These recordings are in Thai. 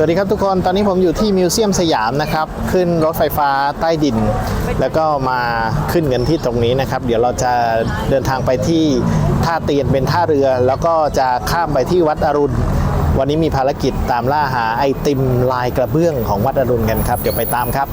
สวัสดีครับทุกคนตอนนี้ผมอยู่ที่มิวเซียมสยามนะครับ ขึ้นรถไฟฟ้าใต้ดิน แล้วก็มาขึ้นเงินที่ตรงนี้นะครับ เดี๋ยวเราจะเดินทางไปที่ท่าเตียนเป็นท่าเรือ แล้วก็จะข้ามไปที่วัดอรุณ วันนี้มีภารกิจตามล่าหาไอติมลายกระเบื้องของวัดอรุณกันครับ เดี๋ยวไปตามครับ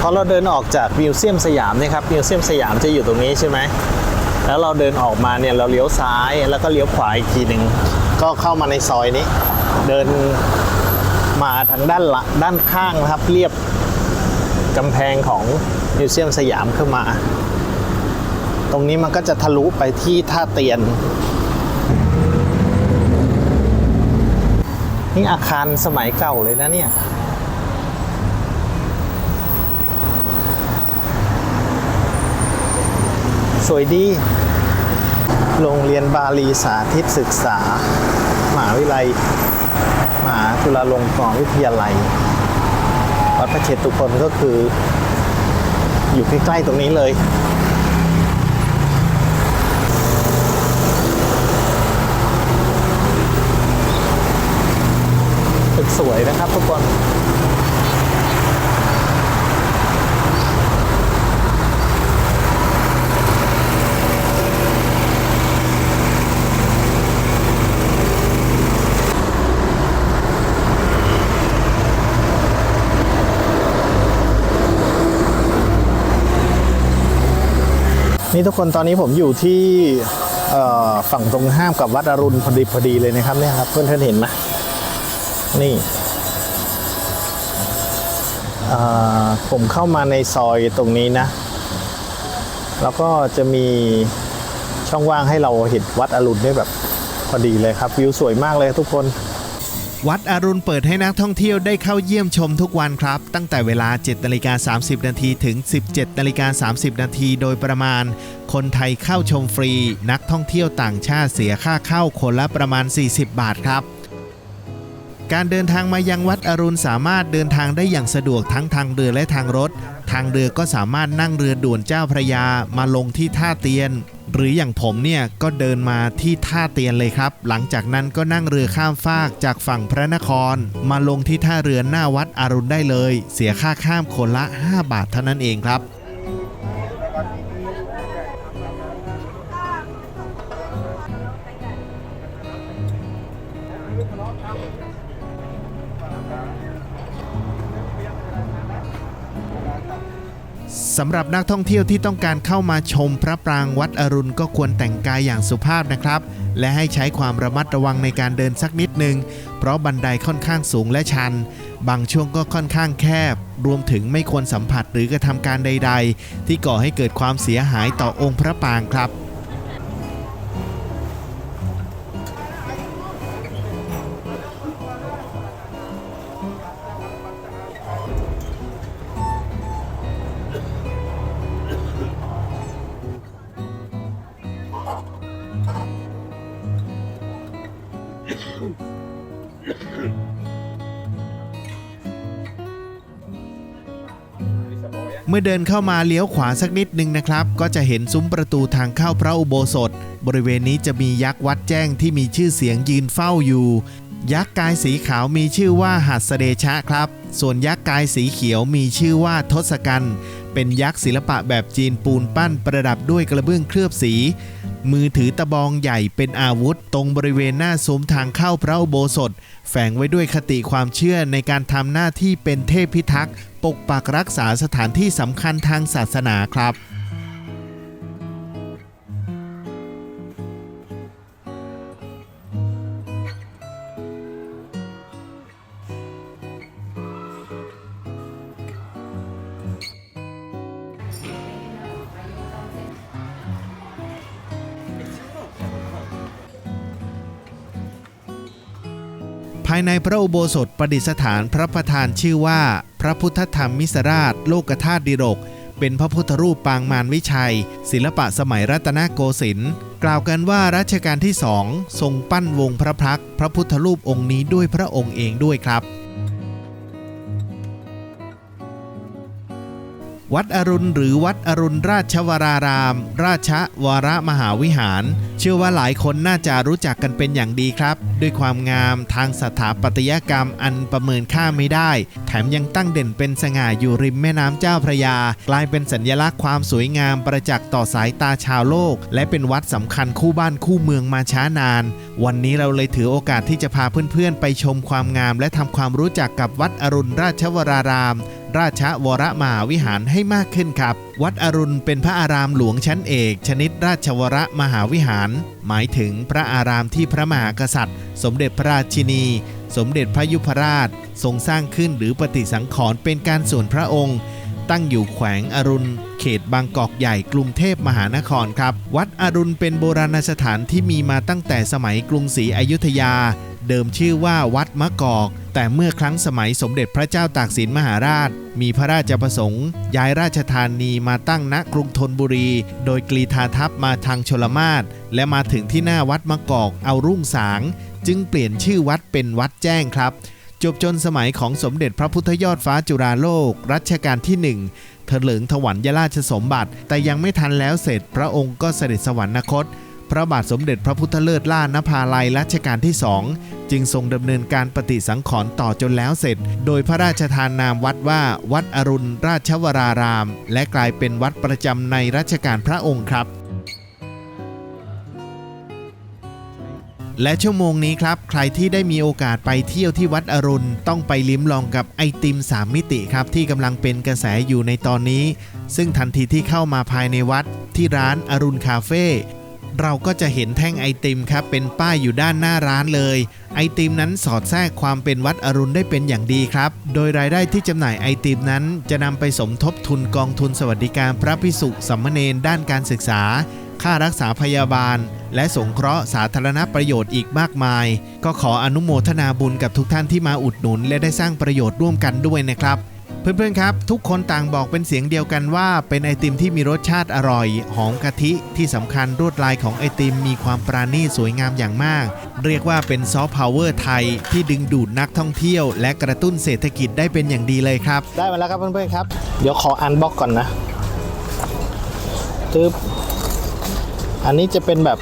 พอเราเดินออกจากมิวเซียมสยามเนี่ยครับมิวเซียมสยามจะอยู่ตรงนี้ใช่ไหม แล้วเราเดินออกมาเนี่ยเราเลี้ยวซ้ายแล้วก็เลี้ยวขวาอีกทีหนึ่งก็เข้ามาในซอยนี้ เดินมาทางด้านละด้านข้างนะครับ เรียบกำแพงของมิวเซียมสยามขึ้นมา ตรงนี้มันก็จะทะลุไปที่ท่าเตียน นี่อาคารสมัยเก่าเลยนะเนี่ย สวยดี โรงเรียนบาลีสาธิตศึกษา มหาวิทยาลัยมหาจุฬาลงกรณ์วิทยาลัย วัดพระเชตุพนก็คือ อยู่ใกล้ ๆ ตรงนี้เลยตึกสวยนะครับทุกคน นี่ทุกคนตอนนี้ผมอยู่ที่ฝั่งตรงข้ามกับวัดอรุณพอดีพอดีเลยนะครับเนี่ยครับเพื่อนเพื่อนเห็นไหมนี่ผมเข้ามาในซอยตรงนี้นะ แล้วก็จะมีช่องว่างให้เราเห็นวัดอรุณได้แบบพอดีเลยครับ วิวสวยมากเลยทุกคน วัดอรุณเปิดให้นักท่องเที่ยวได้เข้าเยี่ยมชมทุกวันครับ ตั้งแต่เวลา 7นาฬิกา30 นาทีถึง 17นาฬิกา30 นาทีโดยประมาณ คนไทยเข้าชมฟรี นักท่องเที่ยวต่างชาติเสียค่าเข้าคนละประมาณ 40 บาทครับ การเดินทางมายังวัดอรุณสามารถเดินทางได้อย่างสะดวกทั้งทางเรือและทางรถ ทางเรือก็สามารถนั่งเรือด่วนเจ้าพระยามาลงที่ท่าเตียน หรืออย่างผมเนี่ยก็เดินมาที่ท่าเตียนเลยครับ หลังจากนั้นก็นั่งเรือข้ามฟากจากฝั่งพระนคร มาลงที่ท่าเรือหน้าวัดอรุณได้เลย เสียค่าข้ามคนละ 5 บาทเท่านั้นเองครับ สำหรับนักท่องเที่ยวที่ต้องการเข้ามาชมพระปรางวัดอรุณก็ควรแต่งกายอย่างสุภาพนะครับ และให้ใช้ความระมัดระวังในการเดินสักนิดหนึ่งเพราะบันไดค่อนข้างสูงและชัน บางช่วงก็ค่อนข้างแคบ รวมถึงไม่ควรสัมผัสหรือกระทำการใด ๆ ที่ก่อให้เกิดความเสียหายต่อองค์พระปรางครับ เมื่อเดินเข้ามาเลี้ยวขวาสักนิดนึงนะครับ ก็จะเห็นซุ้มประตูทางเข้าพระอุโบสถ บริเวณนี้จะมียักษ์วัดแจ้งที่มีชื่อเสียงยืนเฝ้าอยู่ ยักษ์กายสีขาวมีชื่อว่าหัสเดชะครับ ส่วนยักษ์กายสีเขียวมีชื่อว่าทศกัณฐ์เป็นยักษ์ศิลปะแบบจีนปูนปั้นประดับด้วยกระเบื้องเคลือบสี มือถือตะบองใหญ่เป็นอาวุธ ตรงบริเวณหน้าซุ้มทางเข้าพระอุโบสถ แฝงไว้ด้วยคติความเชื่อในการทำหน้าที่เป็นเทพพิทักษ์ ปกปักรักษาสถานที่สำคัญทางศาสนาครับ ภายในพระอุโบสถประดิษฐานพระประธานชื่อว่า พระพุทธธรรมมิสราช โลกธาตุดิรก เป็นพระพุทธรูปปางมารวิชัย ศิลปะสมัยรัตนโกสินทร์กล่าวกันว่ารัชกาลที่สองทรงปั้นวงพระพักพระพุทธรูปองค์นี้ด้วยพระองค์เองด้วยครับ วัดอรุณหรือวัดอรุณราชวราราม ราชวรมหาวิหาร เชื่อว่าหลายคนน่าจะรู้จักกันเป็นอย่างดีครับ ด้วยความงามทางสถาปัตยกรรมอันประเมินค่าไม่ได้ แถมยังตั้งเด่นเป็นสง่าอยู่ริมแม่น้ำเจ้าพระยา กลายเป็นสัญลักษณ์ความสวยงามประจักษ์ต่อสายตาชาวโลก และเป็นวัดสำคัญคู่บ้านคู่เมืองมาช้านาน วันนี้เราเลยถือโอกาสที่จะพาเพื่อนๆ ไปชมความงาม และทำความรู้จักกับวัดอรุณราชวราราม ราชวรมหาวิหารให้มากขึ้นครับ วัดอรุณเป็นพระอารามหลวงชั้นเอก ชนิดราชวรมหาวิหาร หมายถึงพระอารามที่พระมหากษัตริย์ สมเด็จพระราชินี สมเด็จพระยุพราช ทรงสร้างขึ้นหรือปฏิสังขรณ์เป็นการส่วนพระองค์ ตั้งอยู่แขวงอรุณ เขตบางกอกใหญ่กรุงเทพมหานครครับ วัดอรุณเป็นโบราณสถานที่มีมาตั้งแต่สมัยกรุงศรีอยุธยา เดิมชื่อว่าวัดมะกอก แต่เมื่อครั้งสมัยสมเด็จพระเจ้าตากสินมหาราช มีพระราชประสงค์ ย้ายราชธานีมาตั้งณกรุงธนบุรี โดยกรีธาทัพมาทางชลมาศและมาถึงที่หน้าวัดมะกอกเอารุ่งสาง จึงเปลี่ยนชื่อวัดเป็นวัดแจ้งครับ จบจนสมัยของสมเด็จพระพุทธยอดฟ้าจุฬาโลก รัชกาลที่หนึ่งเถลิงถวัลยราชสมบัติ แต่ยังไม่ทันแล้วเสร็จพระองค์ก็เสด็จสวรรคต พระบาทสมเด็จพระพุทธเลิศล่านภาลัยรัชกาลที่สองจึงทรงดำเนินการปฏิสังขรณ์ต่อจนแล้วเสร็จ โดยพระราชทานนามวัดว่า วัดอรุณราชวราราม และกลายเป็นวัดประจำในรัชกาลพระองค์ครับและชั่วโมงนี้ครับ ใครที่ได้มีโอกาสไปเที่ยวที่วัดอรุณ ต้องไปลิ้มลองกับไอติม 3 มิติครับ ที่กำลังเป็นกระแสอยู่ในตอนนี้ ซึ่งทันทีที่เข้ามาภายในวัดที่ร้านอรุณคาเฟ่ เราก็จะเห็นแท่งไอติมครับเป็นป้ายอยู่ด้านหน้าร้านเลย ไอติมนั้นสอดแทรกความเป็นวัดอรุณได้เป็นอย่างดีครับ โดยรายได้ที่จำหน่ายไอติมนั้น จะนำไปสมทบทุนกองทุนสวัสดิการพระพิสุสัมมเนนด้านการศึกษา ค่ารักษาพยาบาล และสงเคราะห์สาธารณประโยชน์อีกมากมาย ก็ขออนุโมทนาบุญกับทุกท่านที่มาอุดหนุน และได้สร้างประโยชน์ร่วมกันด้วยนะครับ เพื่อนๆครับ ทุกคนต่างบอกเป็นเสียงเดียวกันว่า เป็นไอติมที่มีรสชาติอร่อย หอมกะทิที่สำคัญรวดลายของไอติมมีความปราณีตสวยงามอย่างมาก เรียกว่าเป็นซอฟต์พาวเวอร์ไทย ที่ดึงดูดนักท่องเที่ยว และกระตุ้นเศรษฐกิจได้เป็นอย่างดีเลยครับ ได้มาแล้วครับเพื่อนๆครับ เดี๋ยวขออันบ็อกก่อนนะตึ๊บอันนี้จะเป็นแบบ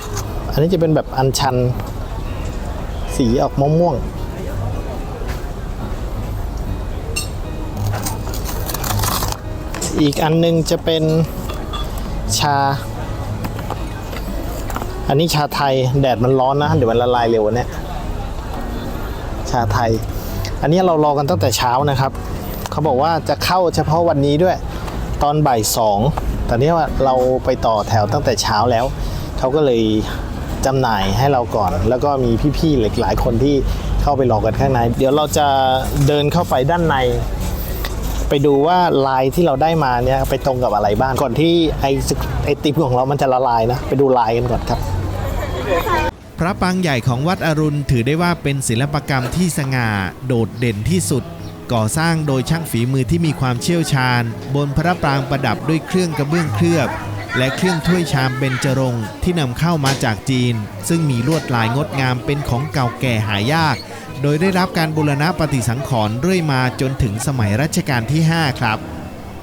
อันนี้จะเป็นแบบอันชัน สีออกม่วงๆ อีกอันหนึงจะเป็นชา อันนี้ชาไทยแดดมันร้อนนะ เดี๋ยวมันละลายเร็ววันเนี้ยชาไทย อันนี้เรารอกันตั้งแต่เช้านะครับ เขาบอกว่าจะเข้าเฉพาะวันนี้ด้วย ตอนบ่ายสองแต่เนี้ว่าเราไปต่อแถวตั้งแต่เช้าแล้ว เขาก็เลยจำหน่ายให้เราก่อน แล้วก็มีพี่ๆหลายหลายคนที่เข้าไปรอกันข้างใน เดี๋ยวเราจะเดินเข้าไปด้านใน ไปดูว่าลายที่เราได้มาเนี่ยไปตรงกับอะไรบ้างก่อนที่ไอไอติมของเรามันจะละลายนะ ไปดูลายกันก่อนครับ พระปรางใหญ่ของวัดอรุณถือได้ว่าเป็นศิลปกรรมที่สง่าโดดเด่นที่สุด ก่อสร้างโดยช่างฝีมือที่มีความเชี่ยวชาญ บนพระปรางประดับด้วยเครื่องกระเบื้องเคลือบ และเครื่องถ้วยชามเบญจรงค์ที่นำเข้ามาจากจีน ซึ่งมีลวดลายงดงามเป็นของเก่าแก่หายาก โดยได้รับการบูรณะปฏิสังขรณ์เรื่อยมาจนถึงสมัยรัชกาลที่ 5 ครับ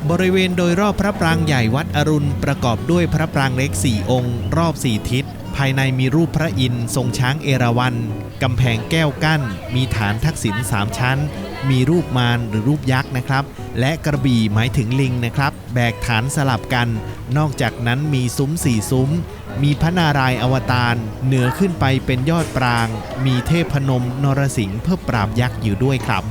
บริเวณโดยรอบพระปรางใหญ่วัดอรุณ ประกอบด้วยพระปรางเล็ก 4 องค์ รอบ 4 ทิศ ภายในมีรูปพระอินทร์ทรงช้างเอราวัณกำแพงแก้วกั้น มีฐานทักษิณ3ชั้น มีรูปมารหรือรูปยักษ์นะครับ และกระบี่หมายถึงลิงนะครับ แบกฐานสลับกัน นอกจากนั้นมีซุ้มสี่ซุ้ม มีพระนารายณ์อวตารเหนือขึ้นไปเป็นยอดปราง มีเทพนมนรสิงห์เพื่อปราบยักษ์อยู่ด้วยครับ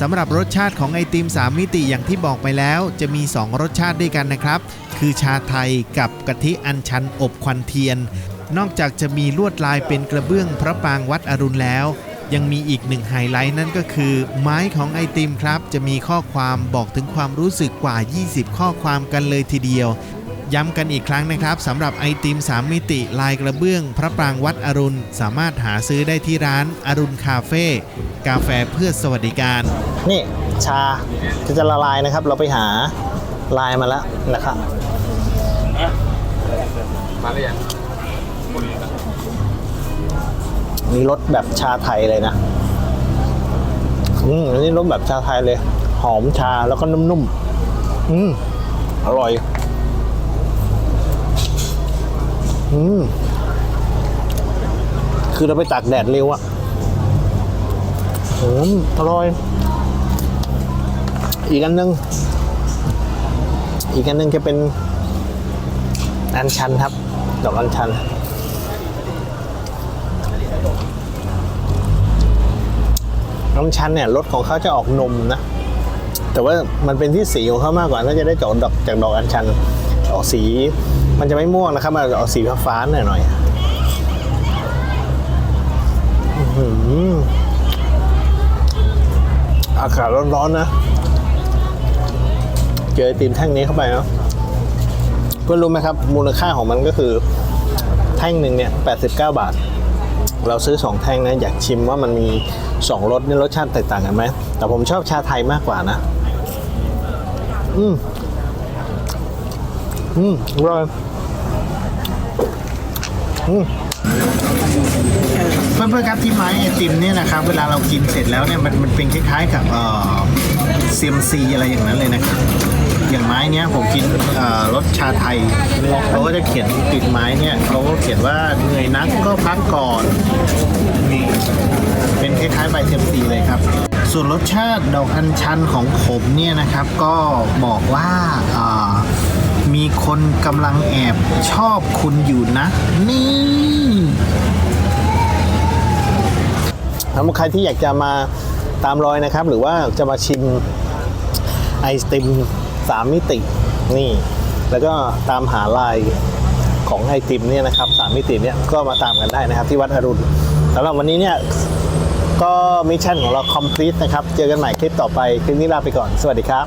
สำหรับรสชาติของไอติม 3 มิติอย่างที่บอกไปแล้ว จะมี 2 รสชาติด้วยกันนะครับ คือชาไทยกับกะทิอัญชันอบควันเทียน นอกจากจะมีลวดลายเป็นกระเบื้องพระปรางวัดอรุณแล้ว ยังมีอีกหนึ่งไฮไลท์นั่นก็คือ ไม้ของไอติมครับ จะมีข้อความบอกถึงความรู้สึกกว่า 20 ข้อความกันเลยทีเดียว ย้ำกันอีกครั้งนะครับสำหรับไอติม 3 มิติ ลายกระเบื้อง พระปรางวัดอรุณ สามารถหาซื้อได้ที่ร้านอรุณคาเฟ่กาแฟเพื่อสวัสดิการ นี่ชาจะจะละลายนะครับ เราไปหาลายมาแล้วนะครับมาหรือยัง มีรสแบบชาไทยเลยนะอืมอันนี้รสแบบชาไทยเลย หอมชาแล้วก็นุ่มๆอืมอร่อย อืมคือเราไปตากแดดเร็วอะอืมอร่อย อีกอันหนึง อีกอันหนึงจะเป็นอันชันครับ ดอกอันชัน น้ำชั้นเนี่ยรสของเขาจะออกนมนะ แต่ว่ามันเป็นที่สีของเขามากกว่าน่าจะได้จากดอกจากดอกอัญชันออกสีมันจะไม่ม่วงนะครับมันออกสีฟ้าๆหน่อยหน่อยอากาศร้อนๆนะ เจอติมแท่งนี้เข้าไปเนาะเพื่อนรู้ไหมครับ มูลค่าของมันก็คือ แท่งหนึ่งเนี่ย 89 บาท เราซื้อ 2 แท่งนะอยากชิมว่ามันมี 2รสนี่รสชาติแตกต่างกันไหมแต่ผมชอบชาไทยมากกว่านะ อืมอืมอร่อยอืมเพื่อนๆครับที่ไม้ไอติมเนี่ยนะครับเวลาเรากินเสร็จแล้วเนี่ยมันมันเป็นคล้ายๆกับเอ่อเซียมซีอะไรอย่างนั้นเลยนะครับ อย่างไม้เนี้ยผมกินรสชาไทยเขาก็จะเขียนติดไม้เนี่ยเขาก็เขียนว่าเหนื่อยนักก็พักก่อนนี่เป็นคล้ายๆใบเซียมซีเลยครับส่วนรสชาติดอกอัญชันของผมเนี่ยนะครับ ก็บอกว่ามีคนกำลังแอบชอบคุณอยู่นะ นี่สำหรับใครที่อยากจะมาตามรอยนะครับ หรือว่าจะมาชิมไอติม สามมิตินี่ แล้วก็ตามหาลายของไอติมเนี่ยนะครับสามมิติเนี่ยก็มาตามกันได้นะครับที่วัดอรุณสำหรับวันนี้เนี่ยก็มิชชั่นของเราคอมพลีทนะครับ เจอกันใหม่คลิปต่อไป คลิปนี้ลาไปก่อน สวัสดีครับ